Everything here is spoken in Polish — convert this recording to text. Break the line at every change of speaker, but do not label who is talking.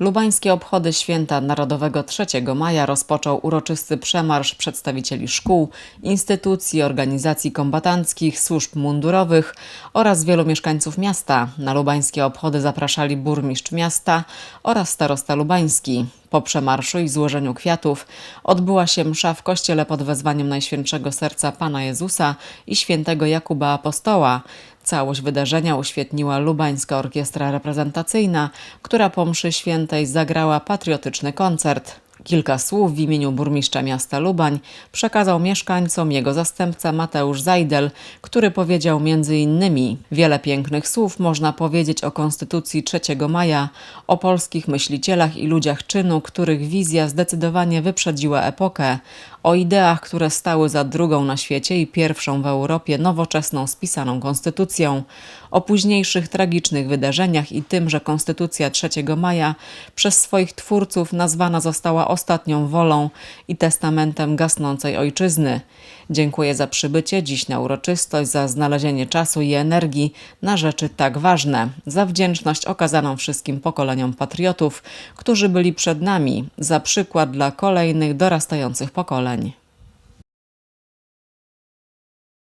Lubańskie obchody święta Narodowego 3 maja rozpoczął uroczysty przemarsz przedstawicieli szkół, instytucji, organizacji kombatanckich, służb mundurowych oraz wielu mieszkańców miasta. Na lubańskie obchody zapraszali burmistrz miasta oraz starosta lubański. Po przemarszu i złożeniu kwiatów odbyła się msza w kościele pod wezwaniem Najświętszego Serca Pana Jezusa i świętego Jakuba Apostoła. Całość wydarzenia uświetniła Lubańska Orkiestra Reprezentacyjna, która po mszy świętej zagrała patriotyczny koncert. Kilka słów w imieniu burmistrza miasta Lubań przekazał mieszkańcom jego zastępca Mateusz Zajdel, który powiedział innymi wiele pięknych słów można powiedzieć o Konstytucji 3 maja, o polskich myślicielach i ludziach czynu, których wizja zdecydowanie wyprzedziła epokę, o ideach, które stały za drugą na świecie i pierwszą w Europie nowoczesną spisaną konstytucją, o późniejszych tragicznych wydarzeniach i tym, że Konstytucja 3 maja przez swoich twórców nazwana została ostatnią wolą i testamentem gasnącej ojczyzny. Dziękuję za przybycie dziś na uroczystość, za znalezienie czasu i energii na rzeczy tak ważne, za wdzięczność okazaną wszystkim pokoleniom patriotów, którzy byli przed nami, za przykład dla kolejnych dorastających pokoleń.